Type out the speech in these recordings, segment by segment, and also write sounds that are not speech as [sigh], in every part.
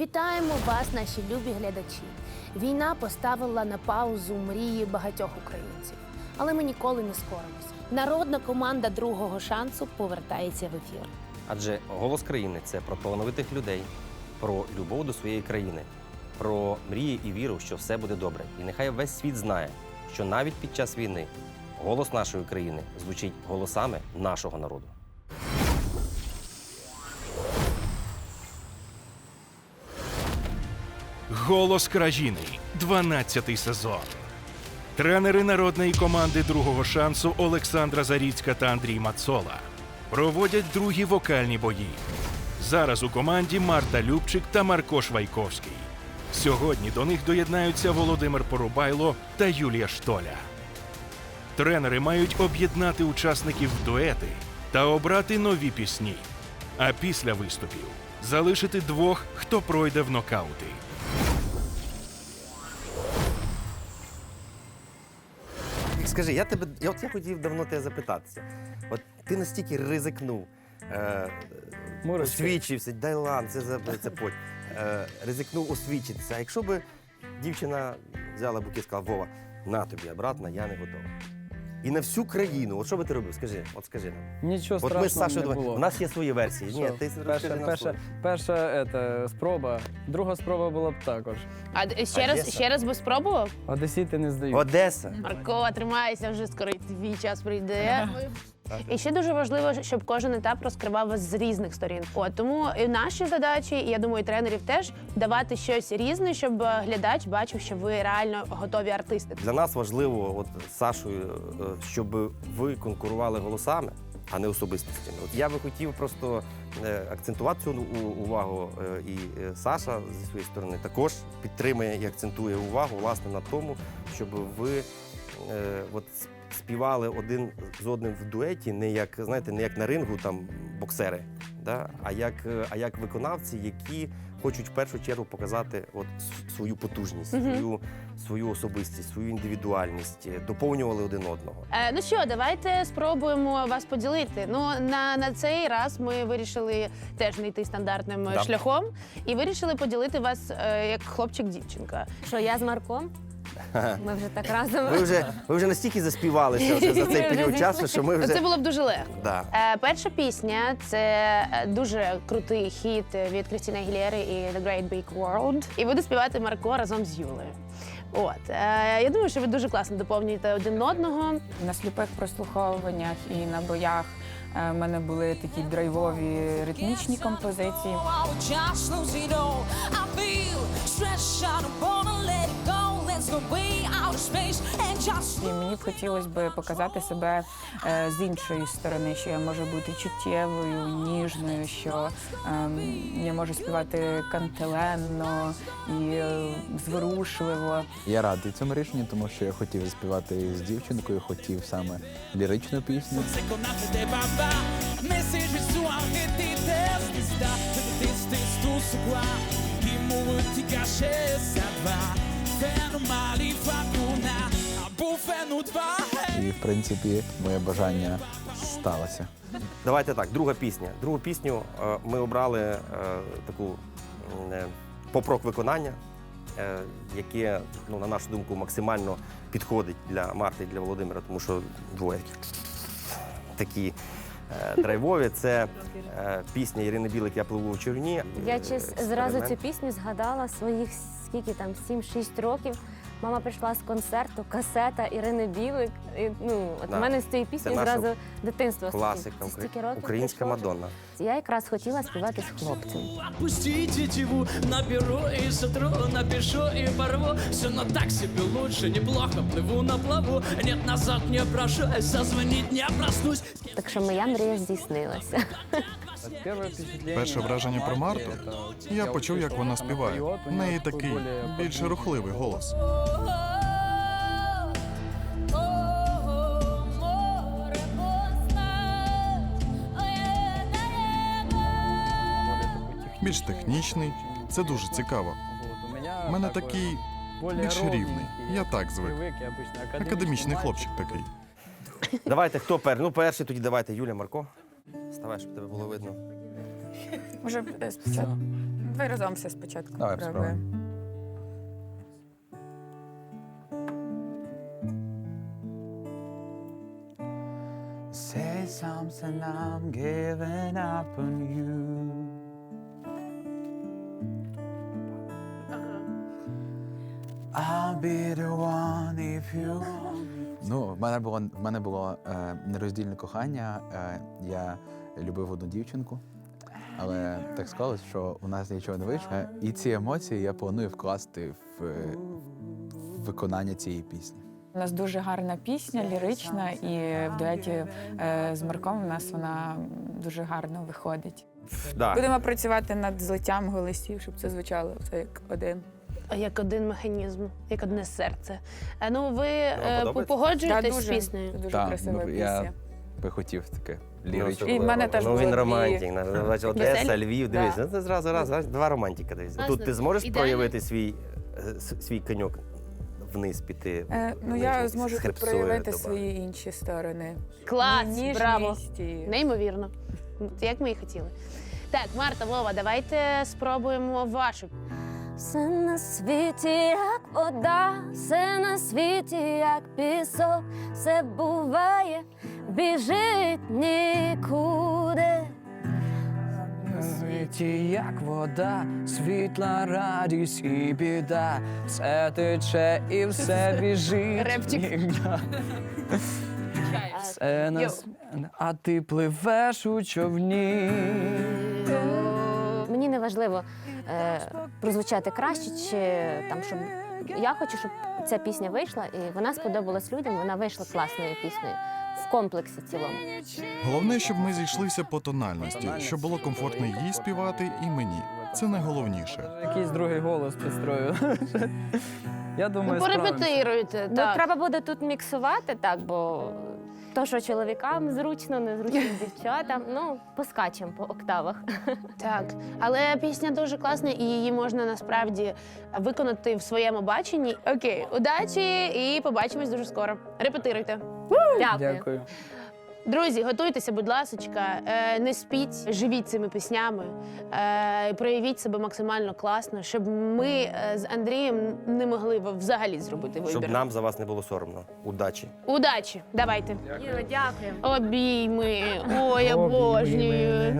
Вітаємо вас, наші любі глядачі. Війна поставила на паузу мрії багатьох українців, але ми ніколи не скоримося. Народна команда другого шансу повертається в ефір. Адже голос країни це про талановитих людей, про любов до своєї країни, про мрії і віру, що все буде добре. І нехай весь світ знає, що навіть під час війни голос нашої країни звучить голосами нашого народу. Голос країни, 12 сезон. Тренери народної команди другого шансу Олександра Заріцька та Андрій Мацола проводять другі вокальні бої. Зараз у команді Марта Любчик та Марко Швайковський. Сьогодні до них доєднаються Володимир Порубайло та Юлія Штоля. Тренери мають об'єднати учасників в дуети та обрати нові пісні. А після виступів залишити двох, хто пройде в нокаути. Скажи, я тебе, я, от я хотів давно тебе запитатися. От ти настільки ризикнув, е, Мурочка. освічився, дай лан, це за це потім. Е, ризикнув освічитися. А якщо б дівчина взяла букет і сказала, Вова, на тобі, обратно, я не готова. І на всю країну, от що би ти робив? Скажи, от скажи нам. Нічого От ми з Сашою не думаємо, було. у нас є свої версії. Ні, Що? ти перша, розкажи нам перша, свою. перша ета, спроба, друга спроба була б також. А д- ще раз, ще раз би спробував? Одесіти не здають. Одеса. Марко, тримайся, вже скоро твій час прийде. І ще дуже важливо, щоб кожен етап розкривав вас з різних сторін. От тому і наші задачі, і я думаю, і тренерів теж давати щось різне, щоб е, глядач бачив, що ви реально готові артисти. Для нас важливо, от Сашою, е, щоб ви конкурували голосами, а не особистостями. От я би хотів просто е, акцентувати цю увагу, і Саша зі своєї сторони також підтримує і акцентує увагу власне на тому, щоб ви от співали один з одним в дуеті, не як знаєте, не як на рингу там боксери, да? а як, е, а як виконавці, які хочуть в першу чергу показати от свою потужність, Мгм. свою, свою особистість, свою індивідуальність, е, доповнювали один одного. Е, ну що, давайте спробуємо вас поділити. Ну на, на цей раз ми вирішили теж не йти стандартним е, Да. шляхом і вирішили поділити вас е, як хлопчик-дівчинка. Що я з Марком? [laughs] Ми вже так разом. Ви вже, ви вже настільки заспівалися вже за цей період часу, що ми Ну, Це було б дуже легко. Да. Е, перша пісня це е, дуже крутий хіт від Крістіни Гілєри і The Great Big World. І буде співати Марко разом з Юлею. От е, я думаю, що ви дуже класно доповнюєте один одного. На сліпих прослуховуваннях і на боях е, в мене були такі драйвові ритмічні композиції. Just lose it all. I feel stretched out, I wanna let it go. І мені б хотілося б показати себе е, з іншої сторони, що я можу бути чуттєвою, ніжною, що ем, я можу співати кантеленно і е, зворушливо. Я радий цьому рішенню, тому що я хотів співати з дівчинкою, хотів саме ліричну пісню. Secondo dva І в принципі моє бажання сталося. Давайте так, друга пісня. Другу пісню е, ми обрали е, таку е, поп-рок виконання, е, яке, ну, на нашу думку, максимально підходить для Марти і для Володимира, тому що двоє такі е, драйвові. Це е, пісня Ірини Білик Я пливу в човні. Я Е, чись зразу експеримент. цю пісню згадала своїх скільки там 7-6 років. Мама прийшла з концерту, касета Ірини Білик. І, ну, от Да. у мене з цієї пісні зразу дитинство. Класика, українська. Мадонна. Я якраз хотіла співати з хлопцем. Отпустить тетиву Наберу и сотру Напишу и порву Все но так себе лучше Неплохо плыву на плаву Нет, назад не прошу Созвонить не проснусь Так що моя мрія здійснилася. Перше враження про Марту я почув, як вона співає. В неї такий більш рухливий голос. Більш технічний. Це дуже цікаво. У мене такий більш рівний. Я так звик. Академічний хлопчик такий. Давайте, хто перший? Ну, перший тоді давайте, Юля, Марко. Ставай, щоб тебе було видно. Може, спочатку. Давай разом все спочатку. Давай, спробуємо. Say something, I'm giving up on you. I'll be the one if you [laughs] Ну, в мене було в мене було е, нероздільне кохання. Е, я любив одну дівчинку, але так склалось, що у нас нічого не вийшло. Е, І ці емоції я планую вкласти в, е, в виконання цієї пісні. У нас дуже гарна пісня, лірична, і в дуеті е, з Марком у нас вона дуже гарно виходить. Да. Будемо працювати над злиттям голосів, щоб це звучало все як один. Як один механізм, як одне серце. Е, Ну, ви е, подобається? погоджуєтесь Да, з дуже, піснею? дуже Так, красива ну, пісня. я би хотів таке Ну, ліричне. І в мене теж ну, було він дві. романтик. на- Бачиш, [laughs] Одеса, Веселі? Львів, дивись, Да. ну, це зразу раз, раз, два романтика дивись. Класно. Тут ти зможеш Ідеально. проявити свій, е, с- свій коньок вниз піти. Е, ну вниз, я з зможу тут хребцою проявити доба. свої інші сторони. Клас, Ніжність браво. і- Неймовірно. Як ми і хотіли. Так, Марта, Вова, давайте спробуємо вашу. Все на світі, як вода, все на світі, як пісок, все буває, біжить нікуди. На світі, як вода, світла, радість і біда, все тече і все біжить. Все на а ти пливеш у човні. Важливо е, прозвучати краще, чи там, щоб я хочу, щоб ця пісня вийшла, і вона сподобалась людям. Вона вийшла класною піснею в комплексі цілому. Головне, щоб ми зійшлися по тональності, щоб було комфортно їй співати і мені. Це найголовніше. Якийсь другий голос підстрою. [laughs] Я Ну, думаю, справимося. порепетируйте. Ну, так. треба буде тут міксувати, так, бо то, що чоловікам зручно, незручно дівчатам, ну, поскачемо по октавах. [laughs] Так, але пісня дуже класна, і її можна насправді виконати в своєму баченні. Окей, удачі і побачимось дуже скоро. Репетируйте. Дякую. Дякую. Друзі, готуйтеся, будь ласочка, е, не спіть, живіть цими піснями, е, проявіть себе максимально класно, щоб ми е, з Андрієм не могли взагалі зробити вибір. Щоб нам за вас не було соромно. Удачі. Удачі! Давайте. Дякую. Обійми. [laughs] Ой, я обожнюю.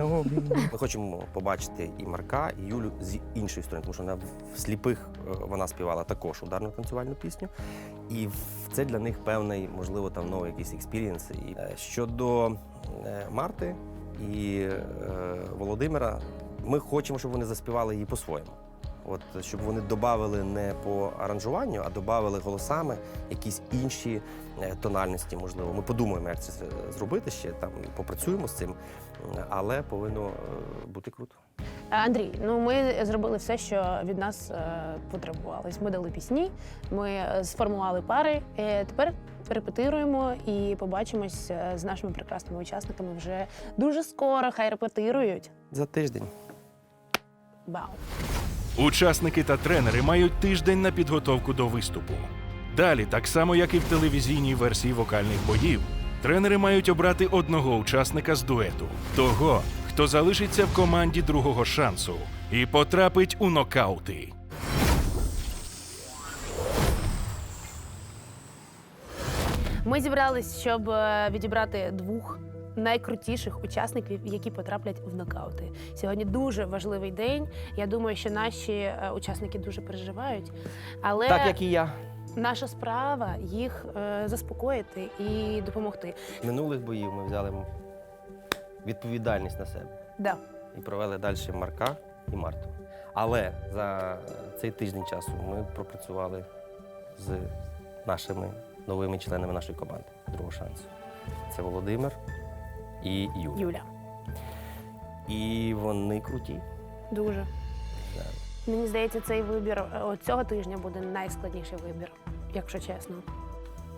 Ми хочемо побачити і Марка, і Юлю з іншої сторони, тому що вона в сліпих вона співала також ударну танцювальну пісню. І це для них певний, можливо, там новий якийсь експірієнс. Е, щодо е, Марти і е, Володимира, ми хочемо, щоб вони заспівали її по-своєму. От щоб вони додали не по аранжуванню, а додали голосами якісь інші тональності, можливо. Ми подумаємо, як це зробити ще там попрацюємо з цим, але повинно бути круто. Андрій, ну ми зробили все, що від нас е, потребувалось. Ми дали пісні, ми е, сформували пари. Е, тепер репетируємо і побачимось е, з нашими прекрасними учасниками вже дуже скоро. Хай репетирують. За тиждень. Вау! Учасники та тренери мають тиждень на підготовку до виступу. Далі, так само як і в телевізійній версії вокальних боїв, тренери мають обрати одного учасника з дуету, того, хто залишиться в команді другого шансу і потрапить у нокаути. Ми зібрались, щоб е, відібрати двох найкрутіших учасників, які потраплять в нокаути. Сьогодні дуже важливий день. Я думаю, що наші е, учасники дуже переживають. Але Так як і я. наша справа їх е, заспокоїти і допомогти. Минулих боїв ми взяли відповідальність на себе Да. і провели далі Марка і Марту. Але за цей тиждень часу ми пропрацювали з нашими новими членами нашої команди другого шансу. Це Володимир і Юля. Юля. І вони круті. Дуже. Да. Мені здається, цей вибір е, цього тижня буде найскладніший вибір, якщо чесно.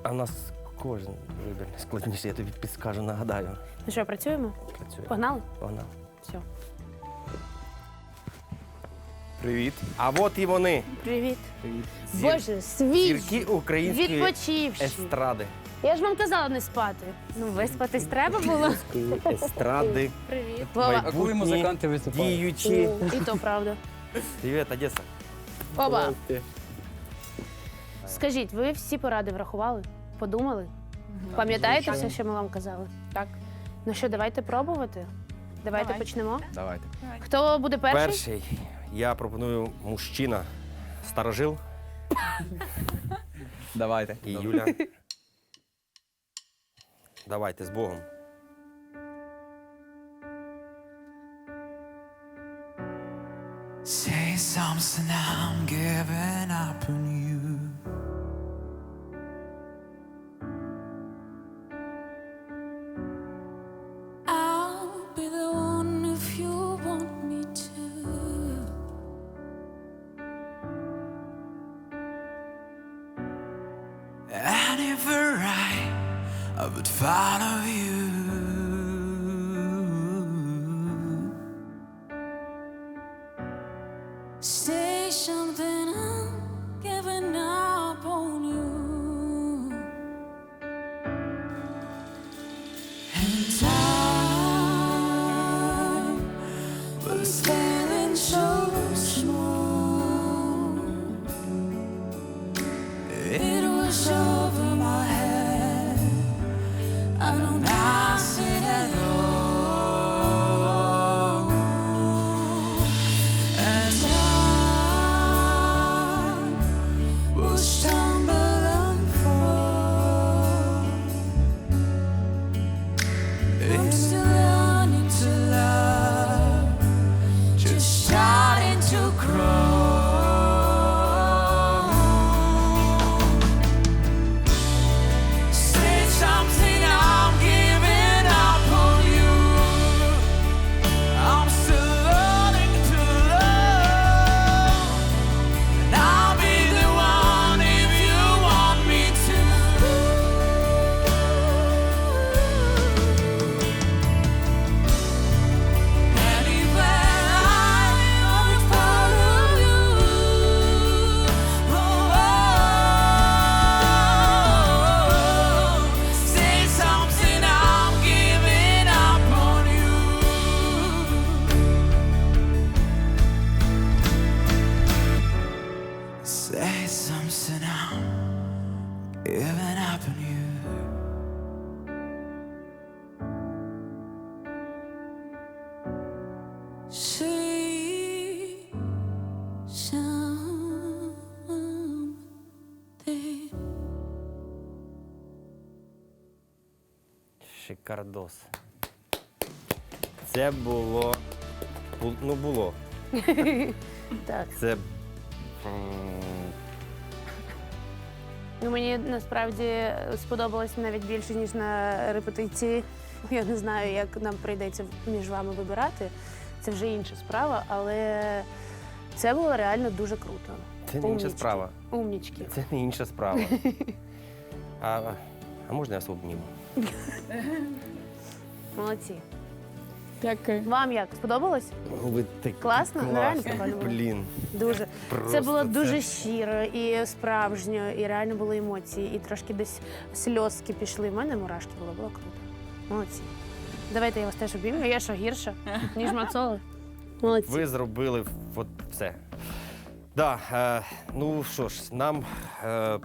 А нас кожен вибір складніший, я тобі підскажу, нагадаю. Ну що, працюємо? Працює. Погнали? Погнали. Все. Привіт. А от і вони. Привіт. Зір- Боже, свіжі, Зірки української відпочивші. естради. Я ж вам казала не спати. Ну, виспатись треба було. Естради. Привіт. Вова, А коли музиканти виступають? Діючі. і то правда. Привіт, Одеса. Оба! Скажіть, ви всі поради врахували? Подумали? Пам'ятаєте все, що ми вам казали? Так. Ну що, давайте пробувати. Давайте Давай. почнемо. Давайте. Хто буде перший? Перший я пропоную мужчина, старожил Давайте. і Юля. Давайте з Богом. Say something, I'm giving up on you. Шикардос. Це було. Ну, було. [laughs] Так. Це. Ну, мені насправді сподобалось навіть більше, ніж на репетиції. Я не знаю, як нам прийдеться між вами вибирати. Це вже інша справа, але це було реально дуже круто. Це не інша справа. Умнічки. Це не інша справа. [laughs] А, а можна я обніму? Молодці. Дякую. Вам як сподобалось? Ви такі Класно? Ну, реально класні. прикольно. Блін. Дуже. Просто це було дуже щиро і справжньо, і реально були емоції, і трошки десь сльозки пішли. У мене мурашки було, було круто. Молодці. Давайте я вас теж обійму. Я що гірша, ніж Мацола? Молодці. Ви зробили от все. Да, е, ну що ж, нам е,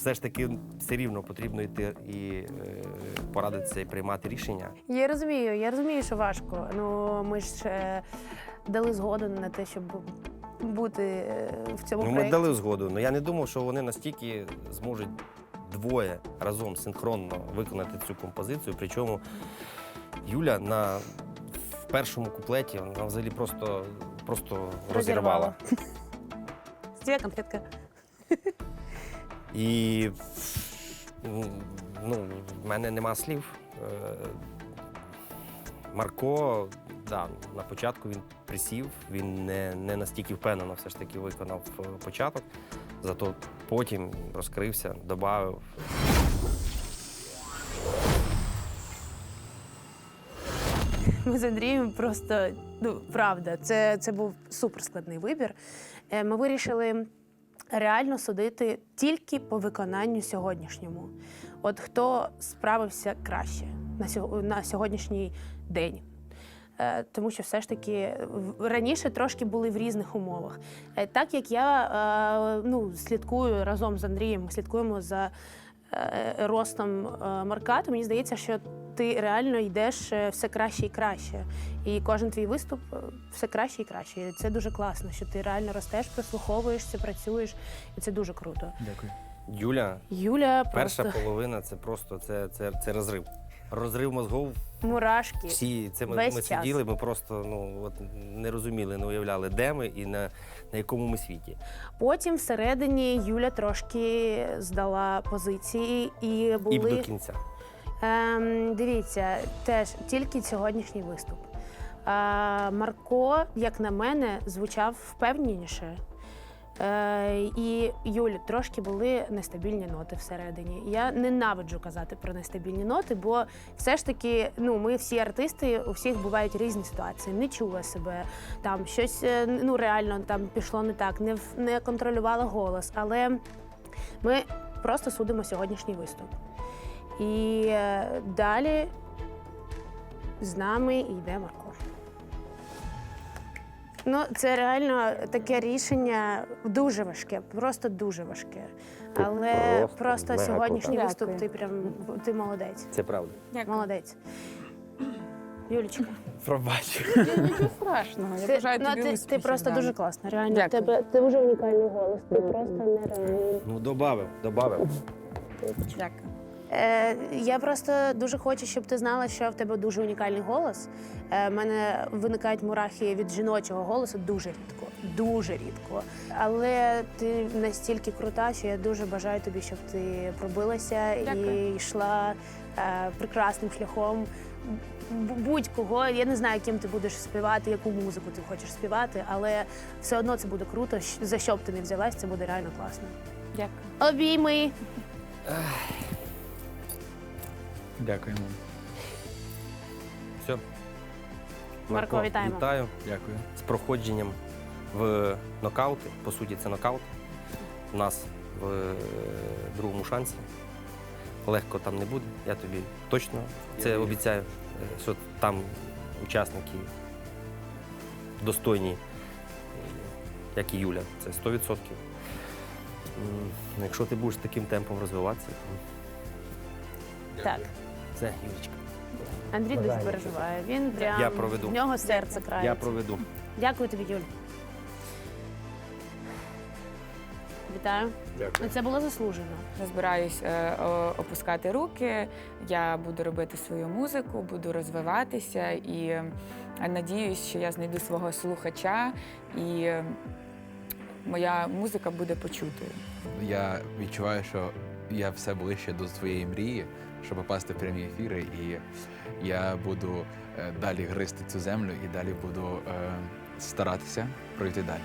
все ж таки все рівно потрібно йти і е, порадитися і приймати рішення. Я розумію, я розумію, що важко. Ну ми ж дали згоду на те, щоб бути е, в цьому Ну, ми проєкті. дали згоду, але я не думав, що вони настільки зможуть двоє разом синхронно виконати цю композицію. Причому Юля на в першому куплеті вона взагалі просто, просто розірвала. Стія конфетка. І ну, в мене нема слів. Е, Марко, да, на початку він присів, він не, не настільки впевнено все ж таки виконав е, початок, зато потім розкрився, додав. Ми з Андрієм просто ну правда, це, це був суперскладний вибір. Е, Ми вирішили реально судити тільки по виконанню сьогоднішньому. От хто справився краще на сього- на сьогоднішній день. Е, Тому що все ж таки раніше трошки були в різних умовах. Е, Так як я е, ну, слідкую разом з Андрієм, ми слідкуємо за ростом е, Марка, то мені здається, що ти реально йдеш е, все краще і краще. І кожен твій виступ е, все краще і краще. І це дуже класно, що ти реально ростеш, прислуховуєшся, працюєш, і це дуже круто. Дякую. Юля, Юля перша просто половина це просто це, це, це розрив. Розрив мозгов. мурашки. Всі це ми, Весь ми час. сиділи, ми просто ну от не розуміли, не уявляли, де ми і на, на якому ми світі. Потім всередині Юля трошки здала позиції і І до кінця. Ем, дивіться, теж тільки сьогоднішній виступ. Е, Марко, як на мене, звучав впевненіше. Е, і Юлі трошки були нестабільні ноти всередині. Я ненавиджу казати про нестабільні ноти, бо все ж таки, ну, ми всі артисти, у всіх бувають різні ситуації. Не чула себе, там щось е, ну реально там пішло не так, не, не контролювала голос. Але ми просто судимо сьогоднішній виступ. І е, далі з нами йде Марко. Ну, це реально таке рішення дуже важке, просто дуже важке. Але просто просто, мега сьогоднішній круто. виступ, ти прям ти молодець. Це правда. Молодець. Юлічка, Пробач. Нічого страшного. Я ти, бажаю ну, тобі ти, ти успіхів, просто да. дуже класна. Реально, Дякую. тебе ти дуже унікальний голос. Ти просто нереальний. Ну, добавив, добавив. Дякую. Е, я просто дуже хочу, щоб ти знала, що в тебе дуже унікальний голос. Е, в мене виникають мурахи від жіночого голосу дуже рідко, дуже рідко. Але ти настільки крута, що я дуже бажаю тобі, щоб ти пробилася Дякую. і йшла е, прекрасним шляхом. Будь-кого, я не знаю, ким ти будеш співати, яку музику ти хочеш співати, але все одно це буде круто. За що б ти не взялась, це буде реально класно. Дякую. Обійми! Дякую. мам. Все. Марко, вітаємо. Вітаю Дякую. з проходженням в нокаути. По суті, це нокаут. У нас в е, другому шансі. Легко там не буде. Я тобі точно це вірю. обіцяю, е, що там учасники достойні, е, як і Юля. Це 100%. М, Якщо ти будеш таким темпом розвиватися, то Так. Це Юлечка. Андрій дуже переживає. Він прям Я проведу. в нього серце Я крається. проведу. Дякую тобі, Юль. Вітаю. Дякую. Це було заслужено. Не збираюсь е, о- опускати руки. Я буду робити свою музику, буду розвиватися і е, надіюсь, що я знайду свого слухача і е, моя музика буде почутою. Я відчуваю, що я все ближче до своєї мрії, щоб попасти в прямі ефіри, і я буду е, далі гризти цю землю і далі буду е, старатися пройти далі.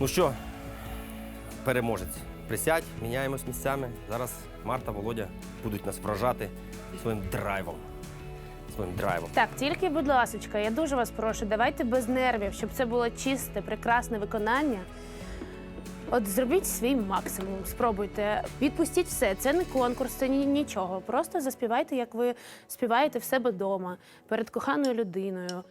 Ну що, переможець. Присядь, міняємось місцями. Зараз Марта, Володя будуть нас вражати своїм драйвом. Своїм драйвом. Так, тільки, будь ласочка, я дуже вас прошу, давайте без нервів, щоб це було чисте, прекрасне виконання. От зробіть свій максимум, спробуйте. Відпустіть все. Це не конкурс, це ні, нічого. Просто заспівайте, як ви співаєте в себе вдома, перед коханою людиною.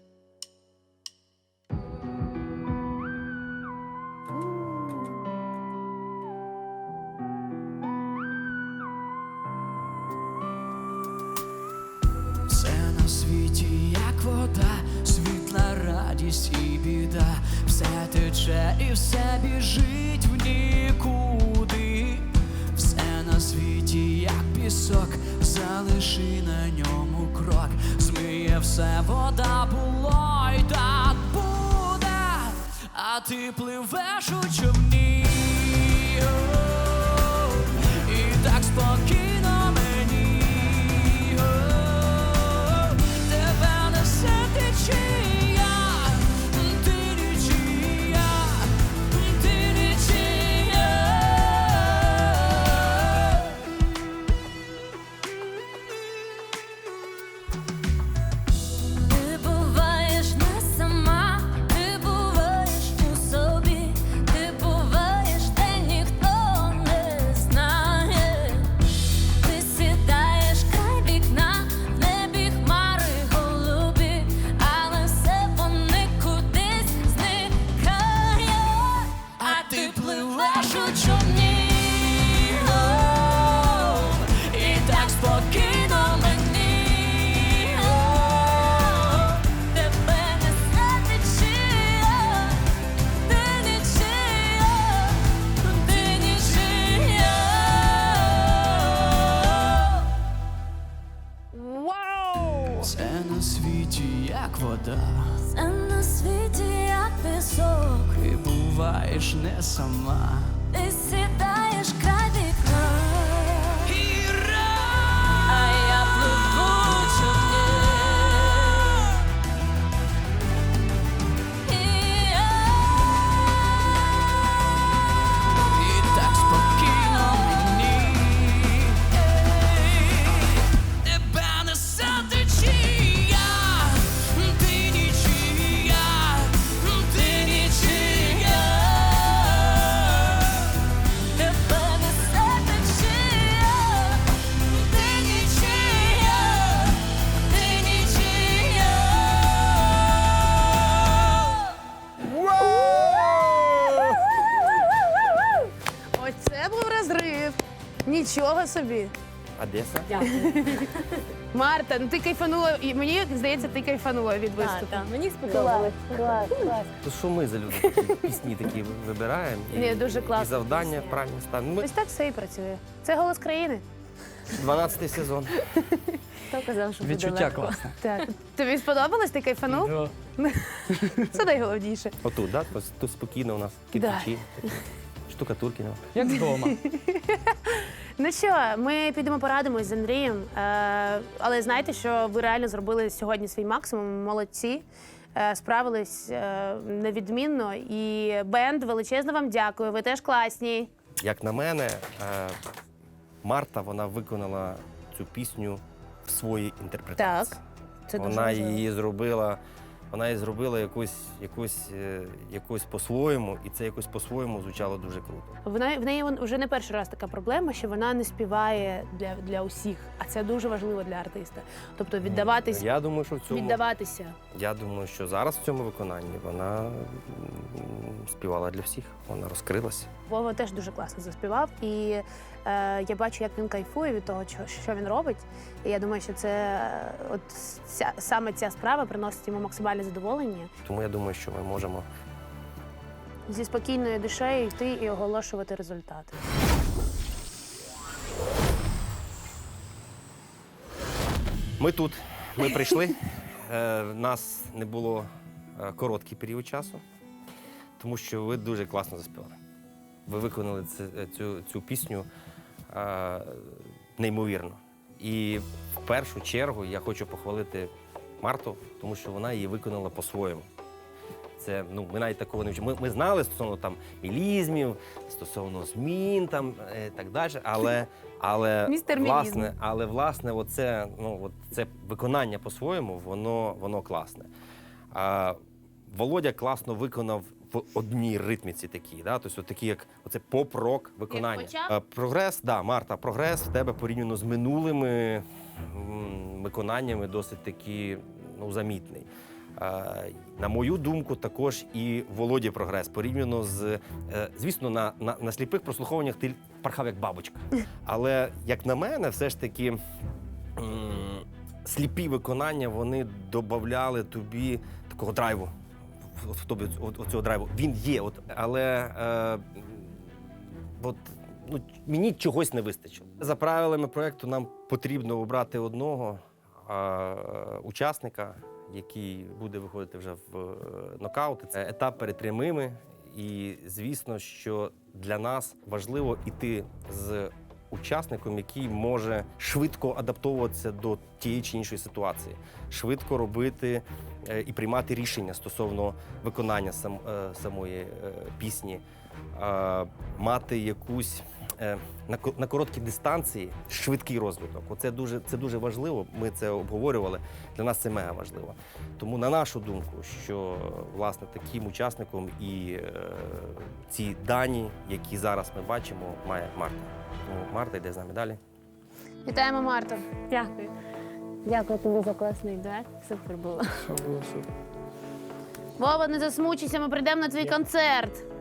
Все на світі, як вода, світла радість і біда, все тече і все біжить залиши на ньому крок, змиє все вода було й так буде, а ти пливеш у човні. Собі. Одеса. Марта, ну ти кайфанула, і мені здається, ти кайфанула від виступу. Мені сподобалось. Клас, клас. То що ми за люди такі пісні такі вибираємо? І, Ні, дуже І завдання правильно ставимо. Ми Ось так все і працює. Це голос країни. 12 сезон. Хто казав, що буде Відчуття легко? класне. Так. Тобі сподобалось? Ти кайфанув? Це найголовніше. Отут, да? Ось тут спокійно у нас кирпичі, штукатурки. ну. Як вдома. Ну що, ми підемо порадимось з Андрієм. Е, але знайте, що ви реально зробили сьогодні свій максимум. Молодці. Е, справились е, невідмінно. І бенд, величезно вам дякую. Ви теж класні. Як на мене, е, Марта вона виконала цю пісню в своїй інтерпретації. Так. Це дуже вона важливо. її зробила, вона її зробила якось, якось, е, якось по-своєму, і це якось по-своєму звучало дуже круто. Вона в неї вже не перший раз така проблема, що вона не співає для, для усіх, а це дуже важливо для артиста. Тобто віддаватись, Я думаю, що в цьому віддаватися. я думаю, що зараз в цьому виконанні вона співала для всіх. Вона розкрилася. Вова теж дуже класно заспівав, і е, я бачу, як він кайфує від того, що, що він робить. І я думаю, що це е, от ця, саме ця справа приносить йому максимальне задоволення. Тому я думаю, що ми можемо Зі спокійною душею йти і оголошувати результати. Ми тут, ми прийшли. Е, нас не було е, короткий період часу, тому що ви дуже класно заспівали. Ви виконали це- цю, цю пісню е, неймовірно. І в першу чергу я хочу похвалити Марту, тому що вона її виконала по-своєму. Це ну ми навіть такого не вчимо. Ми, ми знали стосовно там мілізмів, стосовно змін там е, так далі. Але, але [laughs] Містер власне, але власне, оце, ну от це виконання по-своєму, воно, воно класне. А, Володя класно виконав в одній ритміці такій, да? тобто такі, як оце поп-рок виконання. почав? А, Прогрес, да, Марта, прогрес в тебе порівняно з минулими виконаннями досить таки ну, замітний. На мою думку, також і Володі прогрес порівняно з, е, звісно, на, на, на сліпих прослуховуваннях ти пархав як бабочка. [laughs] Але як на мене, все ж таки сліпі виконання вони додавали тобі такого драйву. От в тобі от, от цього драйву. Він є, от, але е, от, ну, мені чогось не вистачило. За правилами проєкту нам потрібно обрати одного е, учасника, який буде виходити вже в е, нокаут. Це етап перед прямими. І звісно, що для нас важливо йти з учасником, який може швидко адаптовуватися до тієї чи іншої ситуації, швидко робити е, і приймати рішення стосовно виконання е, самої пісні, мати якусь на, на короткій дистанції швидкий розвиток. Оце дуже, це дуже важливо. Ми це обговорювали. Для нас це мега важливо. Тому, на нашу думку, що власне таким учасником і е, ці дані, які зараз ми бачимо, має Марта. Тому Марта йде з нами далі. Вітаємо Марту. Дякую. Дякую тобі за класний дует. Супер було. Що було супер. Вова, не засмучуйся, ми прийдемо на твій концерт.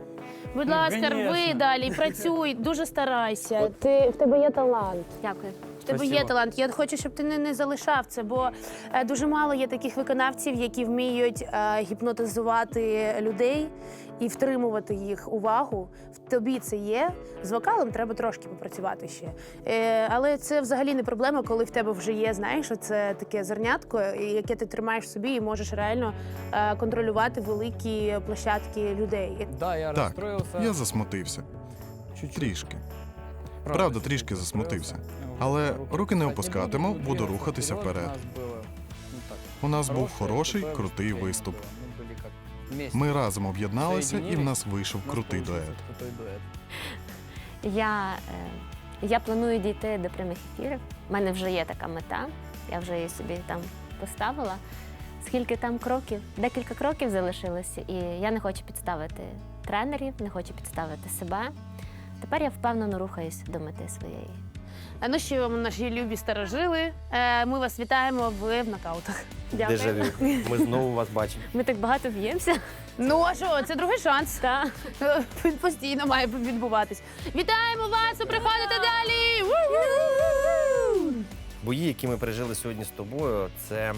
Будь ласка, рви далі, працюй, дуже старайся. Ти в тебе є талант. Дякую. Тебе є талант. Я хочу, щоб ти не, не залишав це, бо е, дуже мало є таких виконавців, які вміють е, гіпнотизувати людей і втримувати їх увагу. В тобі це є. З вокалом треба трошки попрацювати ще. Е, але це взагалі не проблема, коли в тебе вже є, знаєш, це таке зернятко, яке ти тримаєш в собі і можеш реально е, контролювати великі площадки людей. Да, я Так, розстроївся. я засмутився. чуть-чуть. Трішки. Правда, трішки засмутився. Але руки не опускатиму, буду рухатися вперед. У нас був хороший, крутий виступ. Ми разом об'єдналися, і в нас вийшов крутий дует. Я, е, я планую дійти до прямих ефірів. У мене вже є така мета. Я вже її собі там поставила. Скільки там кроків? Декілька кроків залишилося, і я не хочу підставити тренерів, не хочу підставити себе. Тепер я впевнено рухаюсь до мети своєї. Ну що, наші любі старожили. Е, ми вас вітаємо ви в нокаутах. Дякую. Дежавю. Ми знову вас бачимо. Ми так багато б'ємося. Ну а що, це другий шанс. Та. Він постійно має відбуватись. Вітаємо вас! Приходите далі! Бої, які ми пережили сьогодні з тобою, це,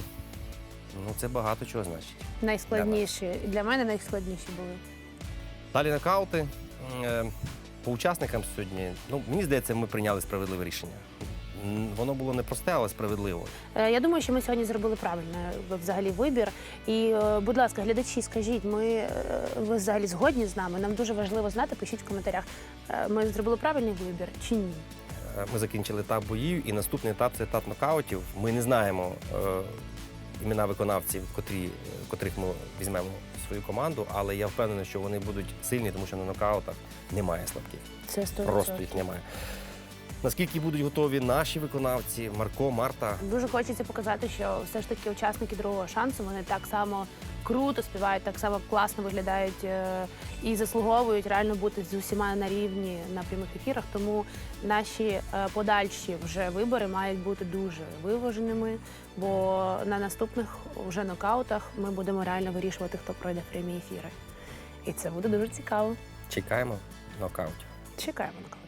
ну, це багато чого значить. Найскладніші для мене найскладніші були. Далі нокаути. По учасникам сьогодні, ну мені здається, ми прийняли справедливе рішення. Воно було непросте, але справедливо. Е, Я думаю, що ми сьогодні зробили правильний е, взагалі вибір. І, е, будь ласка, глядачі, скажіть, ми ви взагалі згодні з нами? Нам дуже важливо знати. Пишіть в коментарях. Ми зробили правильний вибір чи ні? Ми закінчили етап боїв, і наступний етап це етап нокаутів. Ми не знаємо імена виконавців, котрі, е, котрих ми візьмемо в свою команду, але я впевнений, що вони будуть сильні, тому що на нокаутах немає слабких. Це 100%. Просто їх немає. Наскільки будуть готові наші виконавці, Марко, Марта, Дуже хочеться показати, що все ж таки учасники другого шансу вони так само круто співають, так само класно виглядають е, і заслуговують реально бути з усіма на рівні на прямих ефірах. Тому наші е, подальші вже вибори мають бути дуже виваженими, бо на наступних вже нокаутах ми будемо реально вирішувати, хто пройде прямі ефіри. І це буде дуже цікаво. чекаємо нокаутів. Чекаємо нокаут.